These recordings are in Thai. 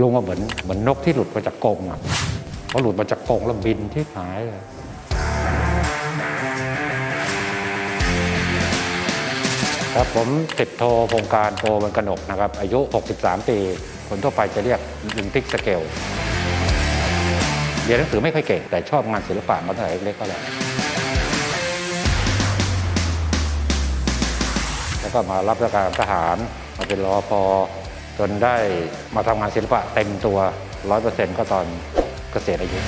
ลุงว่าเหมือนเหมือนนกที่หลุดมาจากกรงอะพอหลุดมาจากกรงแล้วบินที่หายเลยครับผมติดโทโครงการโปรบันกนกนะครับ อายุ 63 ปี คนทั่วไปจะเรียกลุงติ๊กสเกลเรียนหนังสือไม่ค่อยเก่ง แต่ชอบงานศิลปะมาตั้งแต่เล็กๆก็เลยแล้วก็มารับราชการทหารมาเป็นรอพอ จนได้มาทำงานศิลปะเต็มตัว 100%ก็ตอนเกษียณอายุ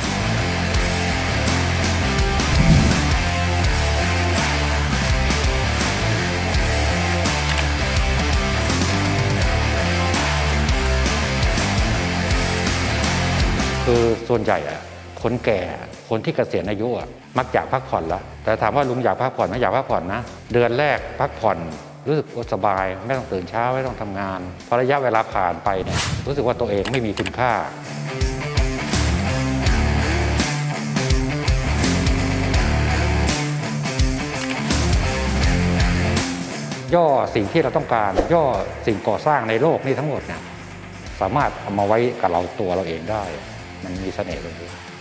คือส่วนใหญ่อะคนแก่คนที่เกษียณอายุอะมักอยากพักผ่อนละแต่ถามว่าลุงอยากพักผ่อนไหมอยากพักผ่อนนะ เดือนแรกพักผ่อน รู้สึกสบายไม่ต้องตื่นเช้าไม่ต้องทำงานพอระยะเวลาผ่านไปเนี่ยรู้สึกว่าตัวเองไม่มีคุณค่าย่อสิ่งที่เราต้องการ ย่อสิ่งก่อสร้างในโลกนี้ทั้งหมดเนี่ยสามารถเอามาไว้กับเราตัวเราเองได้ มันมีเสน่ห์ตรงนี้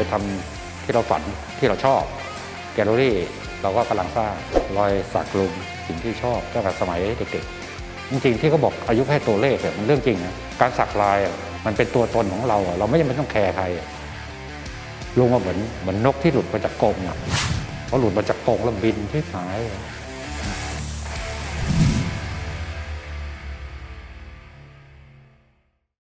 ไปทำที่เราฝันที่เราชอบ แกลเลอรี่เราก็กำลังสร้างรอยสักลุงสิ่งที่ชอบตั้งแต่สมัยเด็กๆ จริงๆที่เขาบอกอายุแค่ตัวเลขเนี่ยมันเรื่องจริงนะการสักลายมันเป็นตัวตนของเรา เราไม่จำเป็นต้องแคร์ใครลุงว่าเหมือนเหมือนนกที่หลุดมาจากกรงอะพอหลุดมาจากกรงแล้วบินที่หาย